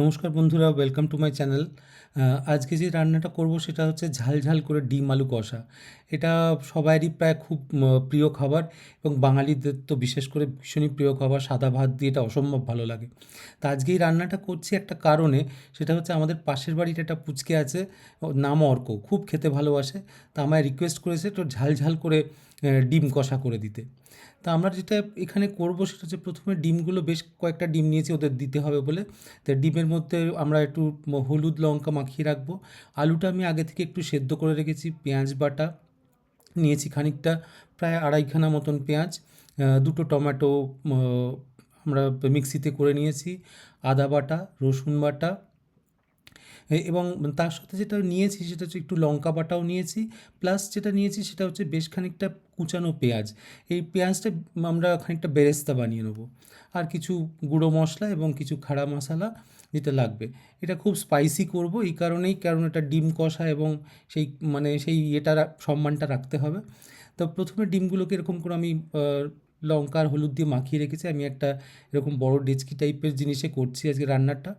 নমস্কার বন্ধুরা welcome to my channel আজকে যে রান্নাটা করব সেটা হচ্ছে ঝাল ঝাল করে ডিম আলু কষা। এটা সবারই প্রায় খুব প্রিয় খাবার এবং বাঙালিদের তো বিশেষ করে ভীষণই প্রিয় খাবার, সাদা ভাত দিয়ে এটা অসম্ভব ভালো লাগে। তা আজকে এই রান্নাটা করছি একটা কারণে, সেটা হচ্ছে আমাদের পাশের বাড়িতে একটা পুচকে আছে নাম অর্ক, খুব খেতে ভালোবাসে। তা আমায় রিকোয়েস্ট করেছে একটু ঝাল ঝাল করে ডিম কষা করে দিতে। তা আমরা যেটা এখানে করব সেটা হচ্ছে প্রথমে ডিমগুলো বেশ কয়েকটা ডিম নিয়েছি ওদের দিতে হবে বলে। তো ডিমের মধ্যে আমরা একটু হলুদ লঙ্কা মাখিয়ে রাখব। আলুটা আমি আগে থেকে একটু সেদ্ধ করে রেখেছি, পেঁয়াজ বাটা নিয়েছি খানিকটা, প্রায় আড়াইখানা মতন পেঁয়াজ দুটো টমেটো আমরা মিক্সিতে করে নিয়েছি, আদা বাটা, রসুন বাটা এবং তার সাথে যেটা নিয়েছি সেটা হচ্ছে একটু লঙ্কা বাটাও নিয়েছি প্লাস যেটা নিয়েছি সেটা হচ্ছে বেশ খানিকটা কুচানো পেঁয়াজ। এই পেঁয়াজটা আমরা খানিকটা বেরেস্তা বানিয়ে নেব। আর কিছু গুঁড়ো মশলা এবং কিছু খাড়া মশলা যেটা লাগবে। এটা খুব স্পাইসি করব, এই কারণেই কারণ এটা ডিম কষা এবং সেই মানে সেই ইয়েটা সম্মানটা রাখতে হবে। তো প্রথমে ডিমগুলোকে এরকম করে আমি লঙ্কা আর হলুদ দিয়ে মাখিয়ে রেখেছি। আমি একটা এরকম বড় ডেচকি টাইপের জিনিসে করছি আজকে রান্নাটা।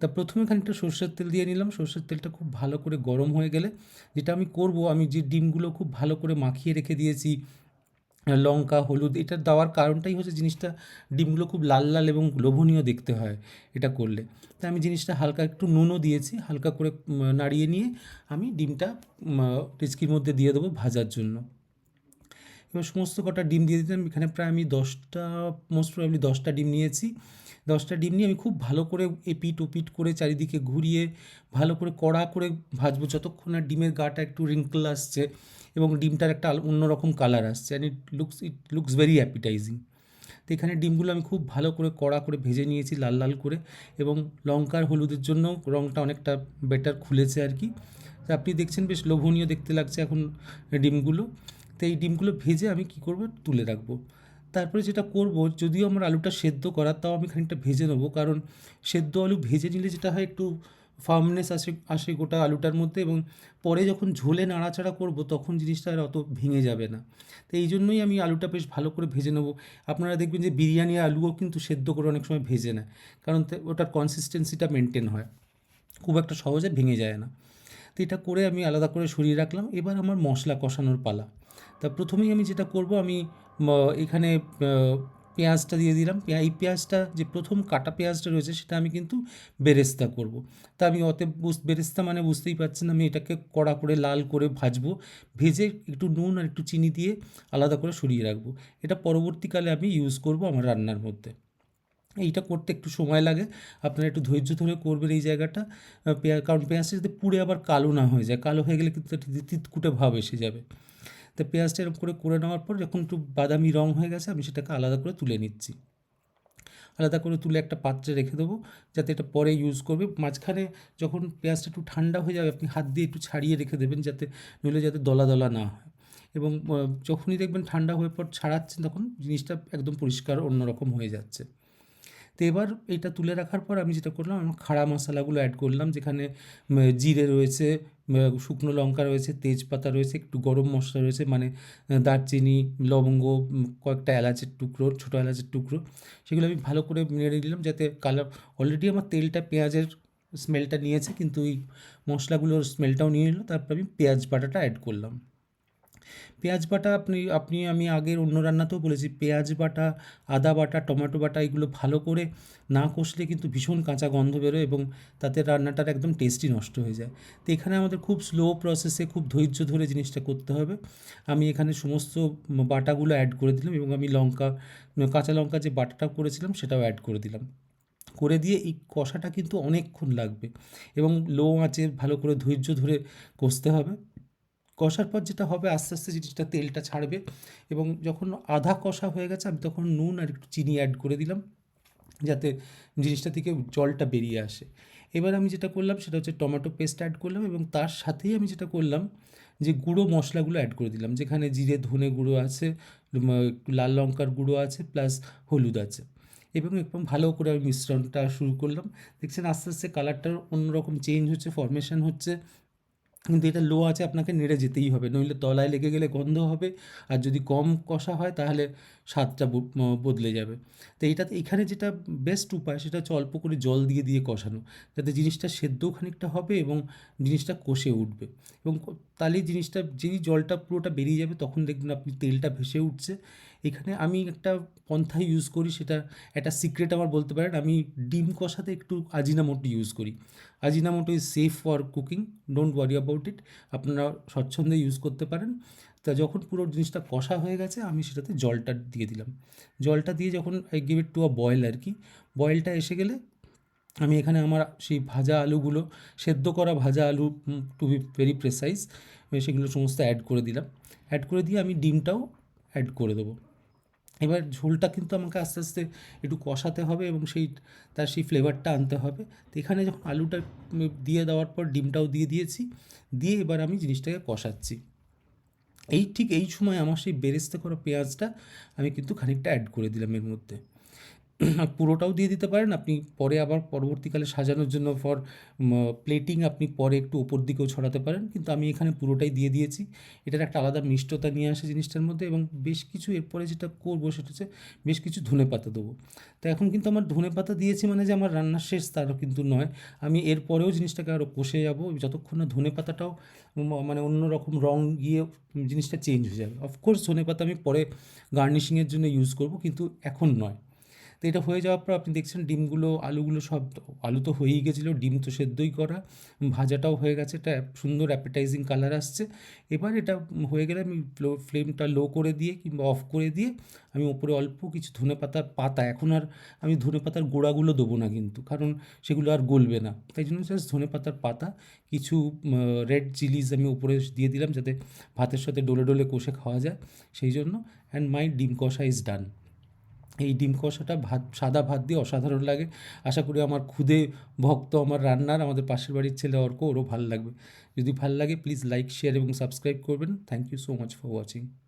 তা প্রথমে খানিকটা সর্ষের তেল দিয়ে নিলাম। সর্ষের তেলটা খুব ভালো করে গরম হয়ে গেলে যেটা আমি করব, আমি যে ডিমগুলো খুব ভালো করে মাখিয়ে রেখে দিয়েছি, লঙ্কা, হলুদ, এটা দেওয়ার কারণটাই হচ্ছে জিনিসটা ডিমগুলো খুব লাল লাল এবং লোভনীয় দেখতে হয় এটা করলে। তাই আমি জিনিসটা হালকা একটু নুনও দিয়েছি, হালকা করে নাড়িয়ে নিয়ে আমি ডিমটা টিচকির মধ্যে দিয়ে দেবো ভাজার জন্য। এবার সমস্ত কটা ডিম দিয়ে দিতাম, এখানে প্রায় আমি দশটা মোস্ট প্রবলি দশটা ডিম নিয়েছি। দশটা ডিম নিয়ে আমি খুব ভালো করে এপিট ওপিট করে চারিদিকে ঘুরিয়ে, ভালো করে কড়া করে ভাজবো যতক্ষণ না ডিমের গাটা একটু রিঙ্কল আসছে এবং ডিমটার একটা অন্যরকম কালার আসছে and it looks it looks very appetising তো এখানে ডিমগুলো আমি খুব ভালো করে কড়া করে ভেজে নিয়েছি লাল লাল করে এবং লঙ্কার হলুদের জন্য রঙটা অনেকটা বেটার খুলেছে আর কি। আপনি দেখছেন বেশ লোভনীয় দেখতে লাগছে এখন ডিমগুলো। এই ডিমগুলো ভেজে আমি কি করব? তুলে রাখব। তারপরে যেটা করব, যদিও আমার আলুটা সেদ্ধ করা তাও আমি খানিকটা ভেজে নেব। কারণ সেদ্ধ আলু ভেজে নিলে যেটা হয়, একটু ফার্মনেস আসে আসে গোটা আলুটার মধ্যে এবং পরে যখন ঝোলে নাড়াচাড়া করব, তখন জিনিসটা আর অত ভেঙে যাবে না। তো এই জন্যই আমি আলুটা বেশ ভালো করে ভেজে নেব। আপনারা দেখবেন যে বিরিয়ানি আলুও কিন্তু সেদ্ধ করে অনেক সময় ভেজে নেয়। কারণ ওটার কনসিস্টেন্সিটা মেনটেন হয়। খুব একটা সহজে ভেঙে যায় না। তো এটা করে আমি আলাদা করে সরিয়ে রাখলাম। এবার আমার মশলা কষানোর পালা। তা প্রথমেই আমি যেটা করব আমি এখানে পেঁয়াজটা দিয়ে দিলাম। এই পেঁয়াজটা যে প্রথম কাটা পেঁয়াজটা রয়েছে সেটা আমি কিন্তু বেরেস্তা করব। তা আমি বুঝ বেরেস্তা মানে বুঝতেই পারছেন আমি এটাকে কড়া করে লাল করে ভাজবো। ভেজে একটু নুন আর একটু চিনি দিয়ে আলাদা করে সরিয়ে রাখব। এটা পরবর্তীকালে আমি ইউজ করব আমার রান্নার মধ্যে। এইটা করতে একটু সময় লাগে। আপনারা একটু ধৈর্য ধরে করবেন এই জায়গাটা। আহ, পেঁয়া কারণ পেঁয়াজটা যদি পুড়ে আবার কালো না হয়ে যায়। কালো হয়ে গেলে কিন্তু তিতকুটে ভাব এসে যাবে। তো পেঁয়াজটা এরকম করে করে নেওয়ার পর যখন একটু বাদামি রং হয়ে গেছে, আমি সেটাকে আলাদা করে তুলে নিচ্ছি। আলাদা করে তুলে একটা পাত্রে রেখে দেবো, যাতে এটা পরে ইউজ করবে। মাঝখানে যখন পেঁয়াজটা একটু ঠান্ডা হয়ে যাবে, আপনি হাত দিয়ে একটু ছাড়িয়ে রেখে দেবেন, যাতে নইলে যাতে দলা দলা না হয়। এবং যখনই দেখবেন ঠান্ডা হয়ে পর ছাড়াচ্ছেন, তখন জিনিসটা একদম পরিষ্কার অন্যরকম হয়ে যাচ্ছে। তো এবার এটা তুলে রাখার পর আমি যেটা করলাম, আমার খাড়া মশলাগুলো অ্যাড করলাম, যেখানে জিরে রয়েছে শুকনো লঙ্কা রয়েছে, তেজপাতা রয়েছে, একটু গরম মশলা রয়েছে মানে দারচিনি, লবঙ্গ কয়েকটা এলাচের টুকরো, ছোটো এলাচের টুকরো, সেগুলো আমি ভালো করে নেড়ে দিলাম যাতে কালার অলরেডি আমার তেলটা পেঁয়াজের স্মেলটা নিয়েছে, কিন্তু ওই মশলাগুলোর স্মেলটাও নিয়ে নিল তারপর আমি পেঁয়াজ বাটাটা অ্যাড করলাম। পেঁয়াজ বাটা আপনি আপনি, আমি আগের অন্য রান্নাতেও বলেছি, পেঁয়াজ বাটা, আদা বাটা, টমেটো বাটা এগুলো ভালো করে না কষলে কিন্তু ভীষণ কাঁচা গন্ধ বেরোয় এবং তাতে রান্নাটার একদম টেস্টই নষ্ট হয়ে যায়। তো এখানে আমাদের খুব স্লো প্রসেসে খুব ধৈর্য ধরে জিনিসটা করতে হবে। আমি এখানে সমস্ত বাটাগুলো অ্যাড করে দিলাম এবং আমি লঙ্কা, কাঁচা লঙ্কা যে বাটাটা করেছিলাম সেটাও অ্যাড করে দিলাম। করে দিয়ে এই কষাটা কিন্তু অনেকক্ষণ লাগবে এবং লো আঁচে ভালো করে ধৈর্য ধরে কষতে হবে। কষার পর যেটা হবে, আস্তে আস্তে জিনিসটা তেলটা ছাড়বে এবং যখন আধা কষা হয়ে গেছে, আমি তখন নুন আর একটু চিনি অ্যাড করে দিলাম, যাতে জিনিসটা থেকে জলটা বেরিয়ে আসে। এবার আমি যেটা করলাম, সেটা হচ্ছে টমেটো পেস্ট অ্যাড করলাম এবং তার সাথেই আমি যেটা করলাম, যে গুঁড়ো মশলাগুলো অ্যাড করে দিলাম, যেখানে জিরে, ধনে গুঁড়ো আছে একটু লাল লঙ্কার গুঁড়ো আছে প্লাস হলুদ আছে। এবং একদম ভালো করে আমি মিশ্রণটা শুরু করলাম। দেখছেন আস্তে আস্তে কালারটার অন্যরকম চেঞ্জ হচ্ছে ফরমেশন হচ্ছে। কিন্তু এটা লো আছে, আপনাকে নেড়ে যেতেই হবে। নইলে তলায় লেগে গেলে গন্ধ হবে, আর যদি কম কষা হয় তাহলে স্বাদটা বদলে যাবে। তো এইটাতে এখানে যেটা বেস্ট উপায় সেটা হচ্ছে অল্প করে জল দিয়ে দিয়ে কষানো, যাতে জিনিসটা সেদ্ধও খানিকটা হবে এবং জিনিসটা কষে উঠবে। এবং তাহলেই জিনিসটা, যেই জলটা পুরোটা বেরিয়ে যাবে তখন দেখবেন আপনি তেলটা ভেসে উঠছে এখানে আমি একটা পন্থা ইউজ করি, সেটা একটা সিক্রেট আমার বলতে পারেন, আমি ডিম কষাতে একটু আজিনামোটো ইউজ করি। Ajinomoto is safe for cooking don't worry about it আপনারা স্বচ্ছন্দে ইউজ করতে পারেন। তা যখন পুরো জিনিসটা কষা হয়ে গেছে, আমি সেটাতে জলটা দিয়ে দিলাম। জলটা দিয়ে যখন I give it to a boil আর কি বয়েলটা এসে গেলে আমি এখানে আমার সেই ভাজা আলুগুলো, সেদ্ধ করা ভাজা আলু টু বি ভেরি প্রেসাইজ সেগুলো সমস্ত অ্যাড করে দিলাম। অ্যাড করে দিয়ে আমি ডিমটাও অ্যাড করে দেবো। এবার ঝোলটা কিন্তু আমাকে আস্তে আস্তে একটু কষাতে হবে এবং সেই, তার সেই ফ্লেভারটা আনতে হবে। তো এখানে যখন আলুটা দিয়ে দেওয়ার পর ডিমটাও দিয়ে দিয়েছি, দিয়ে এবার আমি জিনিসটাকে কষাচ্ছি। এই ঠিক এই সময় আমার সেই বেরেস্তে করা পেঁয়াজটা আমি কিন্তু খানিকটা অ্যাড করে দিলাম এর মধ্যে। পুরোটাও দিয়ে দিতে পারেন। আপনি পরে আবার পরবর্তীকালে সাজানোর জন্য ফর প্লেটিং আপনি পরে একটু ওপর দিকেও ছড়াতে পারেন। কিন্তু আমি এখানে পুরোটাই দিয়ে দিয়েছি। এটার একটা আলাদা মিষ্টতা নিয়ে আসে জিনিসটার মধ্যে এবং বেশ কিছু এরপরে যেটা করব সেটা হচ্ছে বেশ কিছু ধনে পাতা দেবো। তো এখন কিন্তু আমার ধনে পাতা দিয়েছি মানে যে আমার রান্নার শেষ তারও কিন্তু নয়। আমি এরপরেও জিনিসটাকে আরও কষে যাব। যতক্ষণ না ধনে পাতাটাও মানে অন্য রকম রং গিয়ে জিনিসটা চেঞ্জ হয়ে যাবে। অফকোর্স ধনে পাতা আমি পরে গার্নিশিংয়ের জন্য ইউজ করব কিন্তু এখন নয়। তো এটা হয়ে যাওয়ার পর আপনি দেখছেন ডিমগুলো, আলুগুলো সব আলু তো হয়েই গেছিল, ডিম তো সেদ্ধই করা ভাজাটাও হয়ে গেছে, এটা সুন্দর অ্যাপেটাইজিং কালার আসছে। এবার এটা হয়ে গেলে আমি ফ্লেমটা লো করে দিয়ে কিংবা অফ করে দিয়ে আমি ওপরে অল্প কিছু ধনে পাতার পাতা, এখন আর আমি ধনে পাতার গোড়াগুলো দেবো না কিন্তু, কারণ সেগুলো আর গলবে না। তাই জন্য জাস্ট ধনে পাতার পাতা, কিছু রেড চিলিজ আমি উপরে দিয়ে দিলাম যাতে ভাতের সাথে ডলে ডলে কষে খাওয়া যায়, সেই জন্য অ্যান্ড মাই ডিম কষা ইজ ডান এই ডিম কষাটা ভাত, সাদা ভাত দিয়ে অসাধারণ লাগে। আশা করি আমার খুদে ভক্ত, আমার রান্নার, আমাদের পাশের বাড়ির ছেলে অর্ক, ওরও ভালো লাগবে। যদি ভালো লাগে প্লিজ লাইক শেয়ার এবং সাবস্ক্রাইব করবেন। Thank you so much for watching